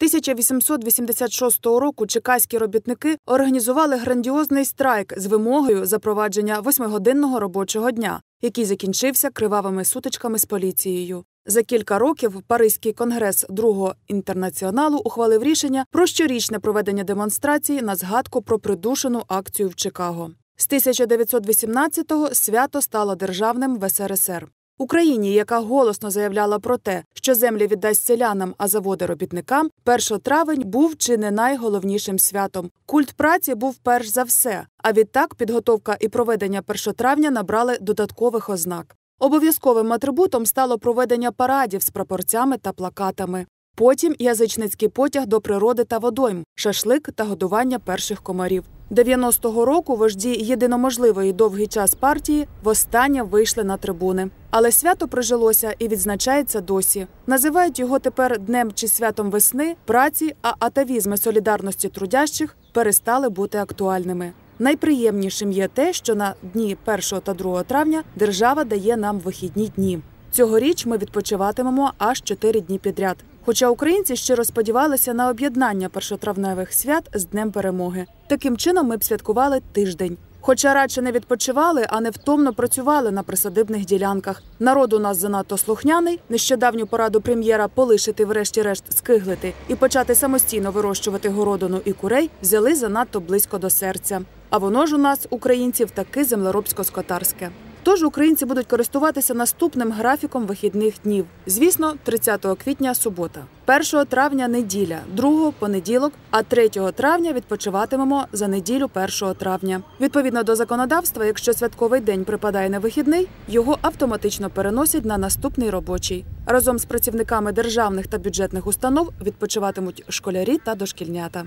1886 року чекаські робітники організували грандіозний страйк з вимогою запровадження восьмигодинного робочого дня, який закінчився кривавими сутичками з поліцією. За кілька років Паризький конгрес другого інтернаціоналу ухвалив рішення про щорічне проведення демонстрації на згадку про придушену акцію в Чикаго. З 1918-го свято стало державним в СРСР. Україні, яка голосно заявляла про те, що землі віддасть селянам, а заводи робітникам, 1 травень був чи не найголовнішим святом. Культ праці був перш за все. А відтак підготовка і проведення 1 травня набрали додаткових ознак. Обов'язковим атрибутом стало проведення парадів з прапорцями та плакатами. Потім язичницький потяг до природи та водойм, шашлик та годування перших комарів. 90-го року вожді єдиноможливої довгий час партії востаннє вийшли на трибуни. Але свято прижилося і відзначається досі. Називають його тепер днем чи святом весни, праці, а атавізми солідарності трудящих перестали бути актуальними. Найприємнішим є те, що на дні 1 та 2 травня держава дає нам вихідні дні. Цьогоріч ми відпочиватимемо аж 4 дні підряд. Хоча українці щиро сподівалися на об'єднання першотравневих свят з Днем Перемоги. Таким чином ми б святкували тиждень. Хоча радше не відпочивали, а невтомно працювали на присадибних ділянках. Народ у нас занадто слухняний. Нещодавню пораду прем'єра полишити, врешті-решт, скиглити і почати самостійно вирощувати городину і курей взяли занадто близько до серця. А воно ж у нас, українців, таки землеробсько-скотарське. Тож українці будуть користуватися наступним графіком вихідних днів. Звісно, 30 квітня субота, 1 травня неділя, 2 понеділок, а 3 травня відпочиватимемо за неділю 1 травня. Відповідно до законодавства, якщо святковий день припадає на вихідний, його автоматично переносять на наступний робочий. Разом з працівниками державних та бюджетних установ відпочиватимуть школярі та дошкільнята.